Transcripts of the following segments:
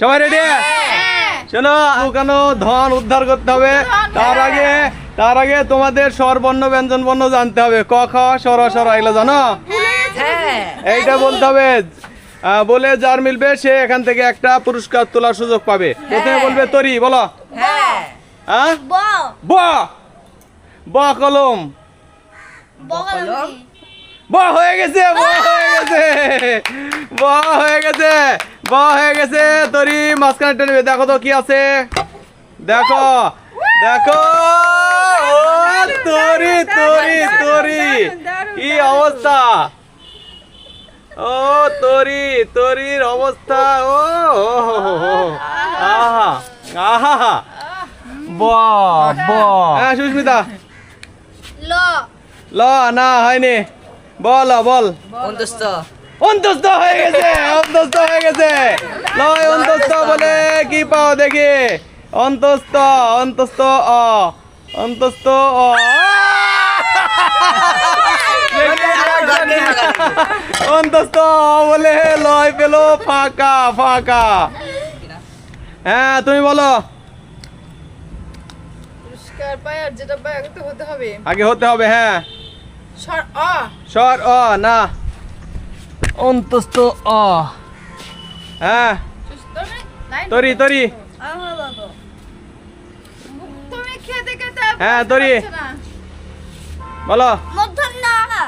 সবাই রেডি শোনো লুকানো ধন উদ্ধার করতে হবে। তার আগে তার আগে তোমাদের স্বরবর্ণ ব্যঞ্জন বর্ণ জানতে হবে। ক খ সর সর এগুলো জানো? হ্যাঁ। এইটা বলতে হবে। বলে যার মিলবে সে এখান থেকে একটা পুরস্কার তোলার সুযোগ পাবে। প্রথমে বলবে তরি বলো। হ্যাঁ। হ্যাঁ ব। ব। কলম। ব হয়ে গেছে ব হয়ে গেছে। ব হয়ে গেছে। ব হয়ে গেছে। তরি মাঝখানে টেনবে দেখো তো কি আছে। দেখো দেখো। ও তরি তরি তরি। কি অবস্থা? ও তরি তরির অবস্থা। ও। আহা আহা ব ব হ্যাঁ সুস্মিতা। ল। ল না হয়নি। বল বল। অন্তস্থ। অন্তস্থ হয়ে গেছে অন্তস্থ হয়ে গেছে। লয় অন্তস্থ বলে কি পাও দেখি? অন্তস্থ অন্তস্থ অ অন্তস্থ অ। অন্তস্থ অ বলে লয় পেল ফাঁকা ফাঁকা। হ্যাঁ তুমি বলো। পুরস্কার পাই আর যেটা পাই আগে হতে হবে। আগে হতে হবে হ্যাঁ। অ। স্বর অ না। অন্তস্থ অ। হ্যাঁ। তরি তরি। হ্যাঁ, তরি। বলো।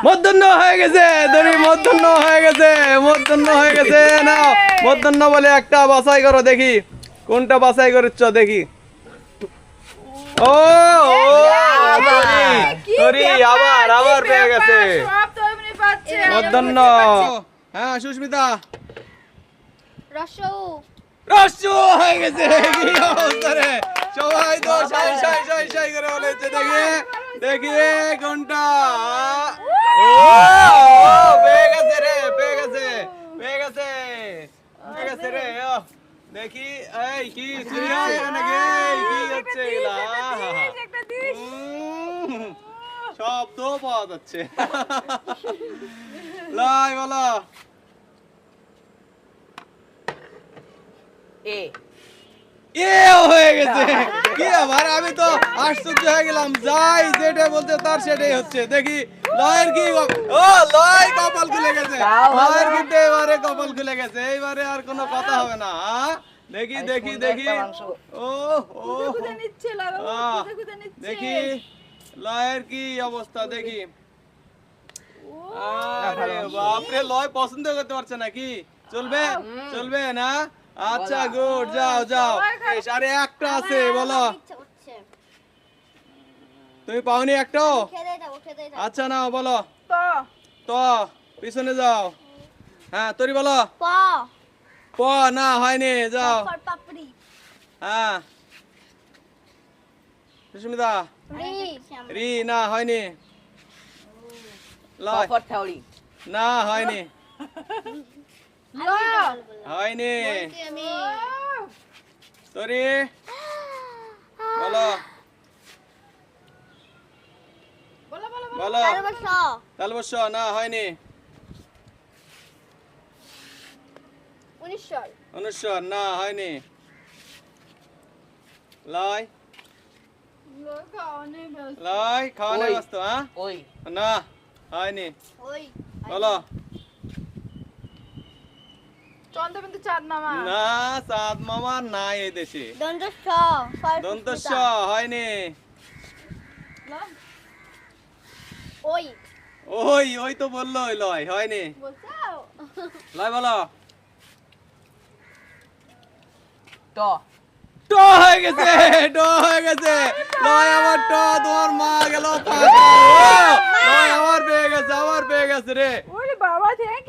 মধ্যাহ্ন। হয়ে গেছে তরি মধ্যাহ্ন হয়ে গেছে মধ্যাহ্ন হয়ে গেছে। না মধ্যাহ্ন বলে একটা বাছাই করো দেখি। কোনটা বাছাই করছ দেখি। ও ও তরি কি তরি ব্যাপার, আবার কি আবার পেয়ে গেছে। হ্যাঁ সুস্মিতা। রসৌ। রস্যু হয়ে গেছে। কি অবস্থা রে? সবাই তো সাই সাই সাই সাই করে বলেছে। দেখি দেখি কোনটা ও ও, পেয়ে গেছে রে পেয়ে গেছে পেয়ে গেছে পেয়ে গেছে রে। দেখি এই কি সিরিয়াল? নাকি কি? হচ্ছে এগুলা? তো পাওয়া যাচ্ছে। লাই বলো। এ। এ হয়ে গেছে। কি আবার আমি তো আশ্চর্য হয়ে গেলাম। যাই যেটা বলছে তার সেটাই হচ্ছে। দেখি লয়ের কি ও লয় কপাল খুলে গেছে। লয়ের কিন্তু এবারে কপাল খুলে গেছে। এইবারে আর কোনো কথা হবে না? দেখি দেখি দেখি। ও ও দেখি। লয়ের কি অবস্থা দেখি। আরে বাপরে লয় পছন্দ করতে পারছে নাকি? চলবে? চলবে না? আচ্ছা গুড যাও যাও। আরে একটা আছে বলো। তুমি পাওনি একটাও আচ্ছা নাও বলো। তো তো পিছনে যাও। হ্যাঁ তোরি বলো। প। প না হয়নি যাও। হ্যাঁ। সুস্মিতা। রি। রি না হয়নি। না হয়নি। ল। হয়নি। তোরি। বলো। বলো বলো বলো। না হয়নি। অনুস্বর না হয়নি। লয়। লোক অনেক ব্যস্ত হ্যাঁ? ওই। না হয়নি। ওই বলো। চন্দ্রবিন্দু চাঁদ মামা। না চাঁদ মামা নাই এই দেশে। দন্ত স ফর দন্তস্ব হয়নি। ওই। ওই ওই তো বলল ওই লয় হয়নি। লয় বলো। ট। ট হয়ে গেছে ট হয়ে গেছে। নয় আমার ট তোমার মা গেল ও, আমার পেয়ে গেছে আমার পেয়ে গেছে রে।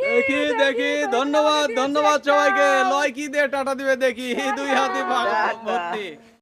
দেখি দেখি ধন্যবাদ ধন্যবাদ সবাইকে। লয় কি দিয়ে টাটা দিবে দেখি। দুই হাতে ভর্তি।